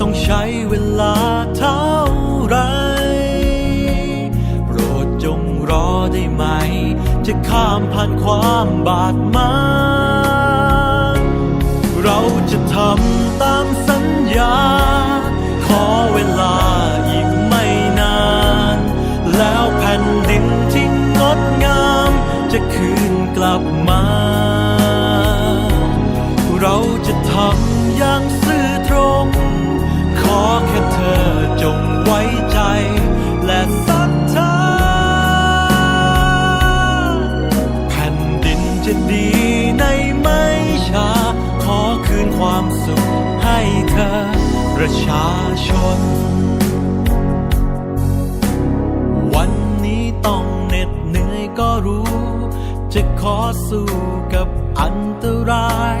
ต้องใช้เวลาเท่าไร โปรดจงรอได้ไหม จะข้ามผ่านความบาดหมางเราจะทำตามสัญญา ขอเวลาอีกไม่นาน แล้วแผ่นดินที่งดงาม จะคืนกลับมา เราจะทำอย่าง แค่เธอจงไว้ใจ และศรัทธาแผ่นดินจะดีในไม่ช้า ขอคืนความสุขให้เธอ ประชาชน วันนี้ต้องเหน็ดเหนื่อยก็รู้ จะขอสู้กับอันตราย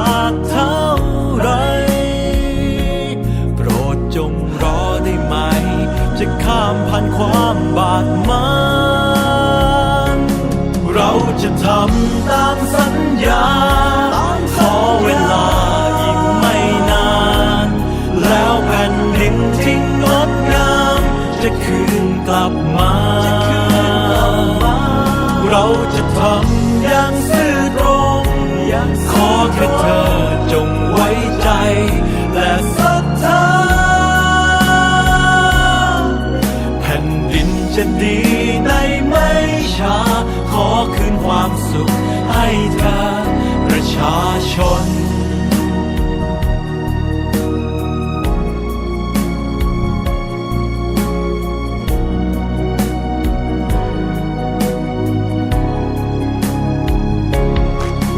า ดมางเราจะทำตามสัญญา ขอเวลาอีกไม่นาน แล้วแผ่นดินที่งดงาม จะคืนกลับมา เราจะทำอย่างซื่อตรงขอแค่ ความสุขให้เธอประชาชน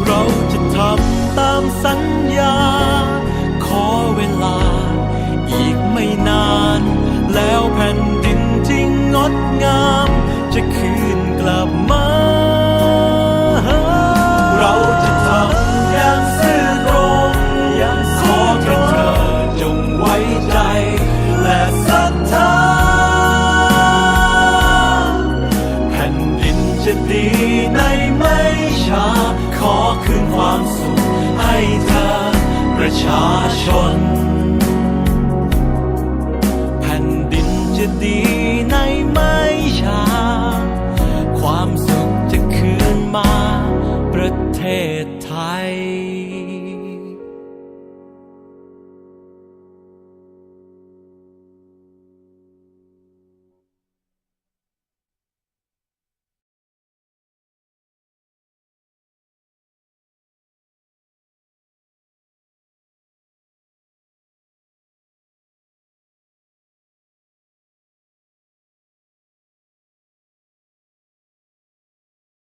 เราจะทำตามสัญญา ชาชน